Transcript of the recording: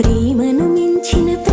ప్రేమను మించిన ప్రేమ